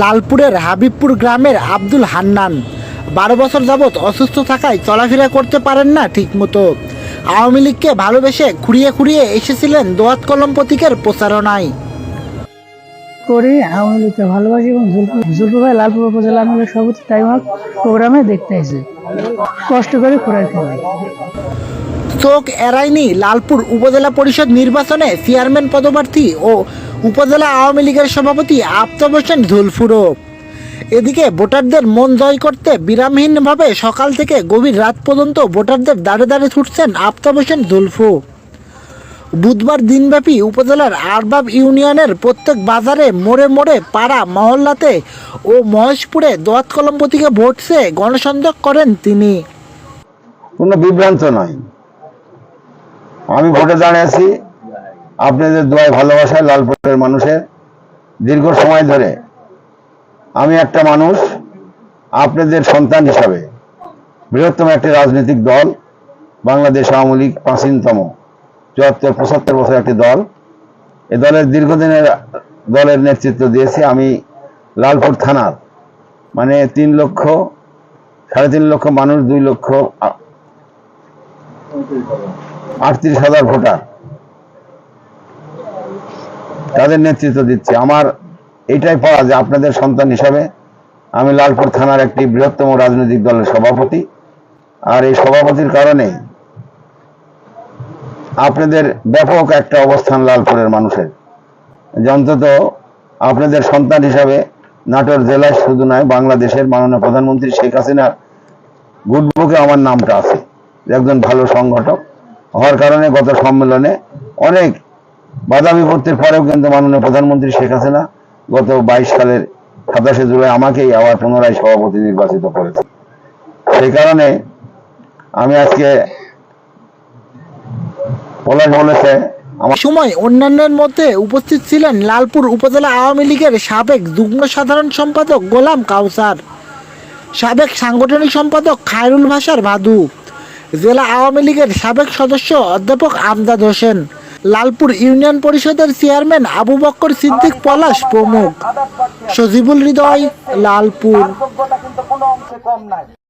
লালপুরের হাবিবপুর গ্রামের আব্দুল হান্নান। বারো বছর যাবৎ অসুস্থ থাকায় চলাফেরা করতে পারেন না ঠিকমতো। আওয়ামী লীগকে ভালোবেসে খুঁড়িয়ে খুঁড়িয়ে এসেছিলেন দোয়াত কলম প্রতীকের প্রচারণায়। করি, আওয়ামী লীগকে ভালোবাসি এবং জুলফু ভাই লালপুর উপজেলা আওয়ামী লীগ সভাপতি টাইম প্রোগ্রামে দেখতে এসে। কষ্ট করে খাওয়াই চোখ এড়ায়নি লালপুর উপজেলা পরিষদ নির্বাচনে চেয়ারম্যান পদপ্রার্থী ও উপজেলা আওয়ামী লীগের সভাপতি আফতাব হোসেন ধুলফুরো। এদিকে ভোটারদের মন জয় করতে বিরামহীনভাবে সকাল থেকে গভীর রাত পর্যন্ত ভোটারদের দাঁড়ে দাঁড়ে ছুটছেন আফতাব হোসেন ধুলফু। বুধবার দিনব্যাপী উপজেলার আরবাব ইউনিয়নের প্রত্যেক বাজারে মোড়ে মোড়ে পাড়া মহল্লাতে ও মহেশপুরে দোয়াত কলম প্রতীকে ভোট চেয়ে গণসংযোগ করেন তিনি। কোনো বিভ্রান্ত নয়। আমি ভোটে দাঁড়িয়ে আছি আপনাদের দোয়ায় ভালোবাসায় লালপুরের মানুষের। দীর্ঘ সময় ধরে আমি একটা মানুষ, আপনাদের সন্তান হিসাবে। বৃহত্তম একটি রাজনৈতিক দল, বাংলাদেশ আওয়ামী লীগ প্রাচীনতম। চুয়াত্তর, পঁচাত্তর বছর একটি দল। এ দলের দীর্ঘদিনের দলের নেতৃত্ব দিয়েছি আমি লালপুর থানার। মানে তিন লক্ষ, সাড়ে তিন লক্ষ মানুষ, দুই লক্ষ আটত্রিশ হাজার ভোটার। তাদের নেতৃত্ব দিচ্ছে। আমার এটাই পাওয়া যে আপনাদের সন্তান হিসাবে আমি লালপুর থানার একটি বৃহত্তম রাজনৈতিক দলের সভাপতি। আর এই সভাপতির কারণে আপনাদের ব্যাপক একটা অবস্থান লালপুরের মানুষের। যে অন্তত আপনাদের সন্তান হিসাবে নাটোর জেলায় শুধু নয়, বাংলাদেশের মাননীয় প্রধানমন্ত্রী শেখ হাসিনার গুড বুকে আমার নামটা আছে। একজন ভালো সংগঠক হওয়ার কারণে গত সম্মেলনে অনেক বাধা বিপত্তির পরেও কিন্তু মাননীয় প্রধানমন্ত্রী শেখ হাসিনা গত বাইশ সালের সাতাশে জুলাই আমাকেই আবার পুনরায় সভাপতি নির্বাচিত করেছে সেই কারণে আমি আজকে পলাশ বলেছে সময় অন্যান্যের মধ্যে উপস্থিত ছিলেন লালপুর উপজেলা আওয়ামী লীগের সাবেক যুগ্ম সাধারণ সম্পাদক গোলাম কাউসার, সাবেক সাংগঠনিক সম্পাদক খায়রুল ভাষার ভাদু। জেলা আওয়ামী লীগের সাবেক সদস্য অধ্যাপক আমদাদ হোসেন, লালপুর ইউনিয়ন পরিষদের চেয়ারম্যান আবু বক্কর সিদ্দিক পলাশ প্রমুখ। সজিবুল হৃদয়, লালপুর।